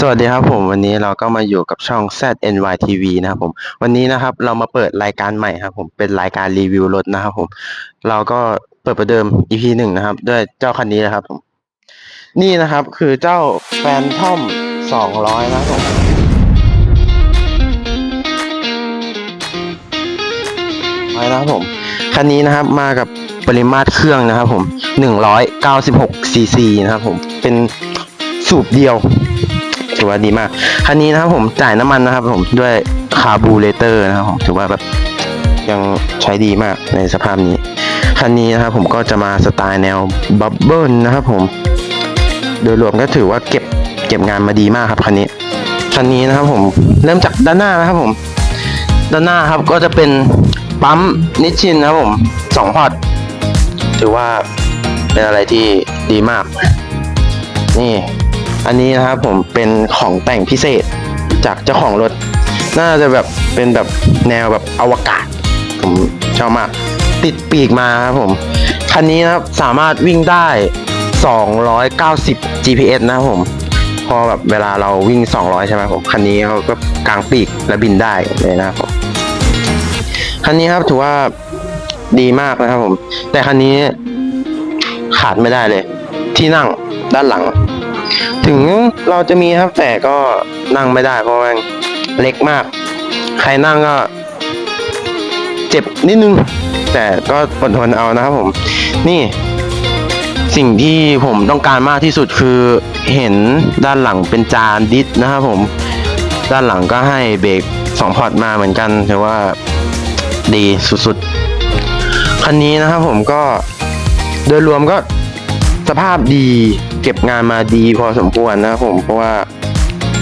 สวัสดีครับผมวันนี้เราก็มาอยู่กับช่อง ZNYTV นะครับผมวันนี้นะครับเรามาเปิดรายการใหม่ครับผมเป็นรายการรีวิวรถนะครับผมเราก็เปิดประเดิม EP หนึ่งนะครับ ด้วยเจ้าคันนี้นะครับผมนี่นะครับคือเจ้าแฟนทอม200 นะครับผมไปนะครับผมคันนี้นะครับมากับปริมาตรเครื่องนะครับผม196 cc นะครับผมเป็นสูบเดียว ถือว่าดีมากคันนี้นะครับผมจ่ายน้ำมันนะครับ ผมด้วยคาร์บูเรเตอร์นะครับผมถือว่าแบบยังใช้ดีมากในสภาพนี้คันนี้นะครับผมก็จะมาสไตล์แนวบับเบิลนะครับผม โดยรวมก็ถือว่าเก็บเก็บงานมาดีมากครับคันนี้คันนี้นะครับผมเริ่มจากด้านหน้านะครับผม ด้านหน้าครับก็จะเป็นปั๊มนิชชินนะครับผมสองพอร์ตถือว่าเป็นอะไรที่ดีมาก นี่ อันนี้นะครับผมเป็นของแต่งพิเศษจากเจ้าของรถ น่าจะแบบเป็นแบบแนวแบบอวกาศ ผมชอบมากติดปีกมาครับผม คันนี้นะครับสามารถวิ่งได้ 290 GPS นะครับผมพอแบบเวลาเราวิ่ง 200 ใช่ไหมผมคันนี้เขาก็กางปีกและบินได้เลยนะครับผมคันนี้ครับถือว่าดีมากนะครับผม แต่คันนี้ขาดไม่ได้เลย ที่นั่งด้านหลัง ถึงเราจะมีครับแต่ก็นั่งไม่ได้เพราะว่าเล็กมาก ใครนั่งก็ เจ็บนิดนึง แต่ก็อดทนเอานะครับผม นี่ สิ่งที่ผมต้องการมากที่สุดคือเห็นด้านหลังเป็นจานดิสนะครับผม ด้านหลังก็ให้เบรกสองพอร์ตมาเหมือนกันถือว่าดีสุดๆคันนี้นะครับผมก็โดยรวมก็ สภาพดีเก็บงานมาดีพอสมควรนะครับผมเพราะว่า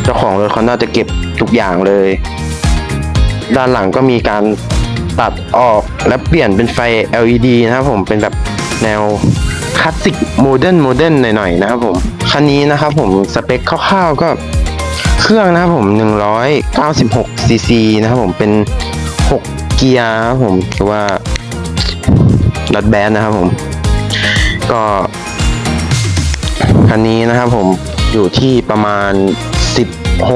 เจ้าของรถเขาน่าจะเก็บทุกอย่างเลย ด้านหลังก็มีการตัดออกและเปลี่ยนเป็นไฟ LED นะครับผมเป็นแบบแนวคลาสสิกโมเดิร์นโมเดิร์นหน่อยๆนะครับผมคันนี้นะครับผมสเปคคร่าวๆก็เครื่องนะครับผม 196 cc นะครับผมเป็น 6 เกียร์นะครับผมหรือว่ารัดแบนนะครับผม ก็ คันนี้นะครับผมอยู่ที่ประมาณ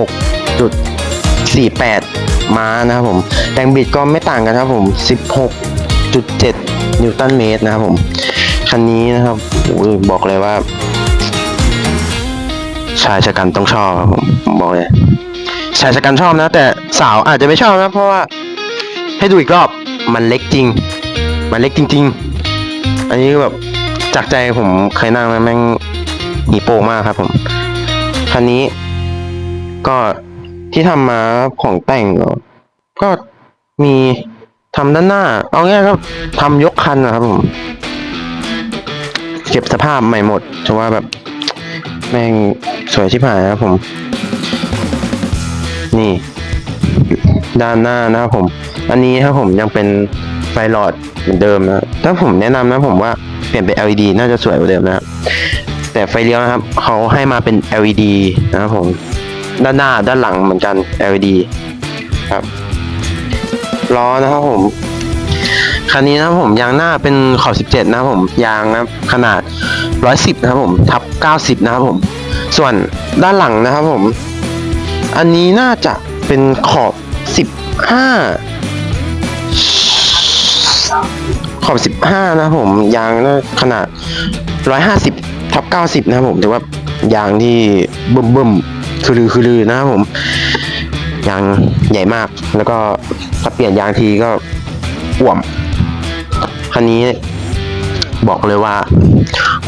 16.48 ม้านะครับผมแรงบิดก็ไม่ต่างกันครับผม 16.7 นิวตันเมตรนะครับผม คันนี้นะครับอ้บอกเลยว่า ชายชะกันต้องชอบครับผมผมบอกเลยชายชะกันชอบนะ แต่สาวอาจจะไม่ชอบนะเพราะว่าให้ดูอีกรอบมันเล็กจริง มันเล็กจริง ๆ อันนี้แบบจากใจผมเคยนั่งแล้วแม่ง หีโปมากครับผมคันนี้ ก็ที่ทำมาของแต่งก็มีทำด้านหน้า เอาง่ายก็ทำยกคันนะครับผม เก็บสภาพใหม่หมดถือว่าแบบ แม่งสวยชิบหายนะครับผม นี่ ด้านหน้านะครับผม อันนี้ครับผมยังเป็นไฟหลอดเหมือนเดิมนะ ถ้าผมแนะนำนะผมว่าเปลี่ยนเป็น LED น่าจะสวยกว่าเดิมนะครั บแต่ไฟเลี้ยวนะครับเขาให้มาเป็น LED นะครับผมด้านหน้าด้านหลังเหมือนกัน LED ครับล้อนะครับผมคันนี้นะครับผมยางหน้าเป็นขอบ 17 นะครับผมยางนะครับขนาด 110 นะครับผมทับ 90 นะครับผม ส่วนด้านหลังนะครับผม อันนี้น่าจะเป็นขอบ 15 ขอบ 15 นะครับผมยางน่าขนาด 150 ทับ90 นะครับผมถือว่ายางที่บึ้มบึ้มคือลือคือลือนะครับผมยางใหญ่มาก แล้วก็ถ้าเปลี่ยนยางทีก็อ่วมคันนี้บอกเลยว่า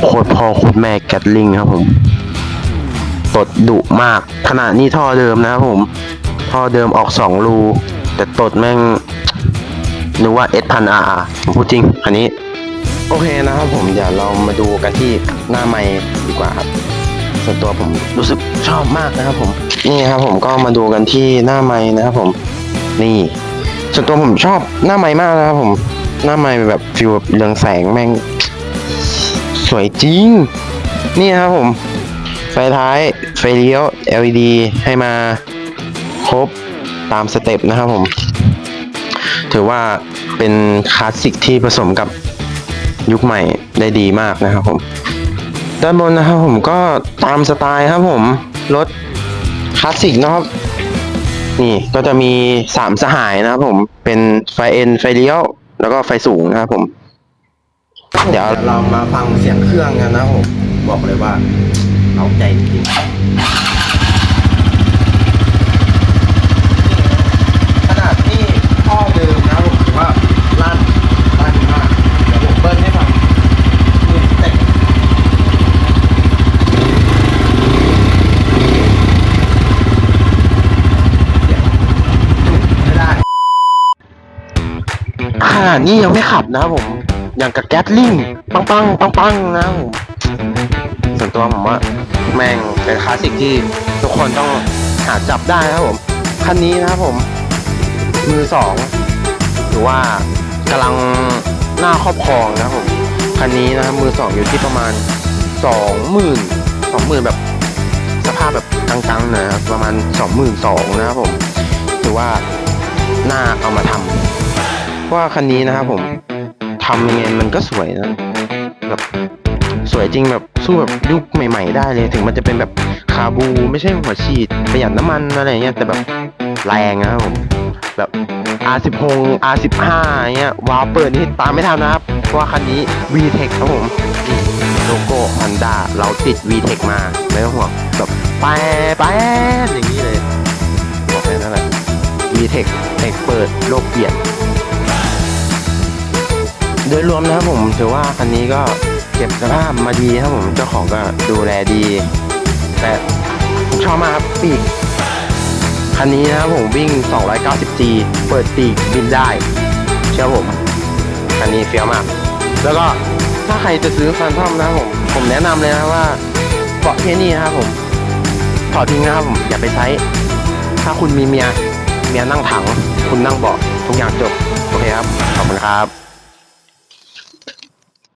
โคตรพ่อโคตรแม่แกตลิงครับผมตดดุมาก ขนาดนี้ท่อเดิมนะครับผม ท่อเดิมออกสองรู แต่ตดแม่งนึกว่า S พันอาผมพูดจริง อันนี้ โอเคนะครับผมเดี๋ยวเรามาดูกันที่หน้าไม้ดีกว่าครับส่วนตัวผมรู้สึกชอบมากนะครับผมนี่ครับผมก็มาดูกันที่หน้าไม้นะครับผมนี่ ส่วนตัวผมชอบหน้าไม้มากนะครับผมหน้าไม้แบบฟิลแบบเรืองแสงแม่ง สวยจริง นี่ครับผมไฟท้ายไฟเลี้ยว LED ให้มาครบตามสเต็ปนะครับผม ถือว่าเป็นคลาสสิกที่ผสมกับ ยุคใหม่ได้ดีมากนะครับผม ด้านบนนะครับผมก็ตามสไตล์ครับผม รถคลาสสิกนะครับ นี่ก็จะมีสามสหายนะครับผมเป็นไฟเอ็นไฟเลี้ยว แล้วก็ไฟสูงนะครับผม เดี๋ยวเรามาฟังเสียงเครื่องกันนะครับผม บอกเลยว่าเอาใจจริงขนาดที่ท่อเดิมนะครับผมถือว่าลั่นลั่นมาก เดี๋ยวผมเบิ้ลให้ฟังมือเต็มไม่ได้ ขนาดนี้ยังไม่ขับนะครับผม อย่างกับแก๊สลิงปังปังปังปังนะผมส่วนตัวผมว่าแม่งเป็นคลาสสิกที่ทุกคนต้องหาจับได้นะครับผมคันนี้นะครับผม มือสองหรือว่ากำลังหน้าครอบครองนะครับผมคันนี้นะครับมือสองอยู่ที่ประมาณสองหมื่นสองหมื่นแบบสภาพแบบกลางๆนะครับประมาณสองหมื่นสองนะครับผมถือว่าน่าเอามาทำเพรา ว่าคันนี้นะครับผมทำยังไงมันก็สวยนะแบบสวยจริงแบบสู้แบบยุคใหม่ ๆ ได้เลย ถึงมันจะเป็นแบบคาบูไม่ใช่หัวฉีดประหยัดน้ำมันอะไรเงี้ยแต่แบบแรงนะครับผมแบบ R16 R15 เงี้ยวาล์วเปิดนี่ตามไม่ทันนะครับ เพราะว่าคันนี้ VTEC ครับผมโลโก้ Honda เราติด VTEC มาไม่ต้องห่วงแบบแป๊ะแป๊ะอย่างนี้เลยบอกแค่นั้นแหละ VTEC เอกเปิดโลกเปลี่ยน โดยรวมนะครับผมถือว่าคันนี้ก็เก็บสภาพมาดีครับผมเจ้าของก็ดูแลดี แต่ชอบมากครับปีกคันนี้นะครับผมวิ่ง 290G เปิดปีกบินได้ เชื่อผมคันนี้เฟี้ยวมาก แล้วก็ถ้าใครจะซื้อฟันทอมนะครับผม ผมแนะนำเลยนะว่าเบาะที่นี่นะครับผมถอดทิ้งนะครับผมอย่าไปใช้ ถ้าคุณมีเมียเมียนั่งถัง คุณนั่งเบาะทุกอย่างจบ โอเคครับ ขอบคุณครับ